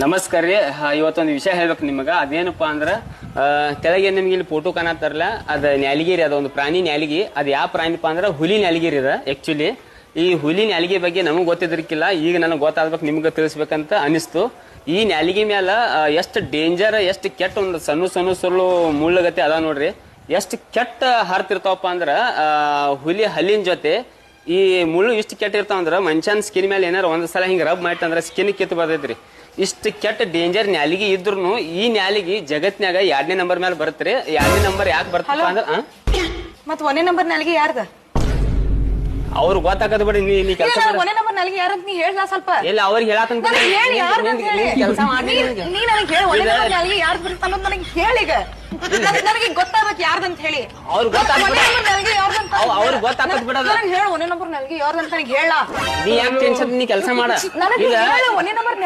ನಮಸ್ಕಾರ ರೀ. ಇವತ್ತೊಂದು ವಿಷಯ ಹೇಳ್ಬೇಕು ನಿಮಗೆ. ಅದೇನಪ್ಪ ಅಂದ್ರೆ ಕೆಳಗೆ ನಿಮ್ಗೆ ಇಲ್ಲಿ ಫೋಟೋ ಕಾಣತ್ತಾರಲ್ಲ ಅದು ನ್ಯಾಲಿಗಿರಿ ಅದೊಂದು ಪ್ರಾಣಿ ನ್ಯಾಲಿಗಿ. ಅದು ಯಾವ ಪ್ರಾಣಿಪ್ಪ ಅಂದ್ರೆ, ಹುಲಿ ನ್ಯಾಲಿಗಿರಿ ಅದ ಆ್ಯಕ್ಚುಲಿ ಈ ಹುಲಿ ನ್ಯಾಲಿಗೆ ಬಗ್ಗೆ ನಮಗೆ ಗೊತ್ತಿದ್ರಿಕ್ಕಿಲ್ಲ ಈಗ ನನಗೆ ಗೊತ್ತಾಗ್ಬೇಕು ನಿಮ್ಗೆ ತಿಳಿಸ್ಬೇಕಂತ ಅನಿಸ್ತು. ಈ ನ್ಯಾಲಿಗೆ ಮ್ಯಾಲ ಎಷ್ಟು ಡೇಂಜರ್ ಎಷ್ಟು ಕೆಟ್ಟ ಒಂದು ಸಣ್ಣ ಸಣ್ಣ ಸುಳ್ಳು ಮುಳ್ಳಗತೆ ಅದ ನೋಡ್ರಿ. ಎಷ್ಟು ಕೆಟ್ಟ ಹಾರ್ತಿರ್ತಾವಪ್ಪ ಅಂದ್ರೆ ಹುಲಿ ಹಲ್ಲಿನ ಜೊತೆ ಈ ಮುಳ್ಳು ಇಷ್ಟು ಕೆಟ್ಟ ಇರ್ತಾವ ಅಂದ್ರೆ ಮನುಷ್ಯನ ಸ್ಕಿನ್ ಮೇಲೆ ಏನಾರ ಒಂದ್ ಸಲ ಹಿಂಗೆ ರಬ್ ಮಾಡ್ತಂದ್ರೆ ಸ್ಕಿನ್ ಕಿತ್ತು ಬರ್ತೈತ್ರಿ. ಇಷ್ಟು ಕೆಟ್ಟ ಡೇಂಜರ್ ನ್ಯಾಲಿಗೆ ಇದ್ರು ಈ ನ್ಯಾಲಿಗೆ ಜಗತ್ನಾಗ ಎರಡನೇ ನಂಬರ್ ಮೇಲೆ ಬರುತ್ತೆ ಎರಡನೇ ನಂಬರ್ ಯಾಕೆ ಬರ್ತಲ್ಲ ಅಂದ್ರೆ ಮತ್ತೆ ಮತ್ ಒಂದೇ ನಂಬರ್ ನ್ಯಾಲಿಗೆ ಯಾರ್ದ? ಅವ್ರು ಗೊತ್ತಾಗದ್ ಬಿಡಿ ನೀ ನೀ ಕೆಲಸ ಒಂದೇ ನಂಬರ್ ನಾಲ್ಗೆ ಯಾರಂತ ನೀ ಹೇಳ್ಲಾ ಸ್ವಲ್ಪ? ಎಲ್ಲ ಅವ್ರಿಗೆ ಹೇಳತ್ತಂತ ನನಗೆ ಹೇಳಿ. ಹೇಳಿ ಕೆಲಸ ಮಾಡಿ? ನೀ- ನನಗೆ ಹೇಳಿ ನಂಬರ್ ನಾಲ್ಗೆ ಯಾರ್ದು ಬರುತ್ತೆ ಅನ್ನೋದು ನನಗೆ ಹೇಳೀಗ ನನಗೆ- ನನಗೆ ಗೊತ್ತಾಗ್ಬೇಕು ಯಾರ್ದಂತ ಹೇಳಿ. ಅವ್ರಿಗೆ ಗೊತ್ತಾಗ್ಬಿಡ ಒಂದೇ ನಂಬರ್ ನಾಲ್ಗೆ ಯಾರ್ದಂತ ಅವ್- ಅವ್ರಿಗೆ ಗೊತ್ತಾಗ್ತದ್ ಬಿಡದ. ನನಗೆ ಹೇಳು ಒಂದೇ ನಂಬರ್ ನಾಲ್ಗೆ ಯಾರ್ದಂತ ನನಗೆ ಹೇಳ. ನೀ ಯಾಕೆ ಟೆನ್ಷನ್ ನೀ ಕೆಲಸ ಮಾಡ. ನನಗೆ ಹೇಳು ಒಂದೇ ನಂಬರ್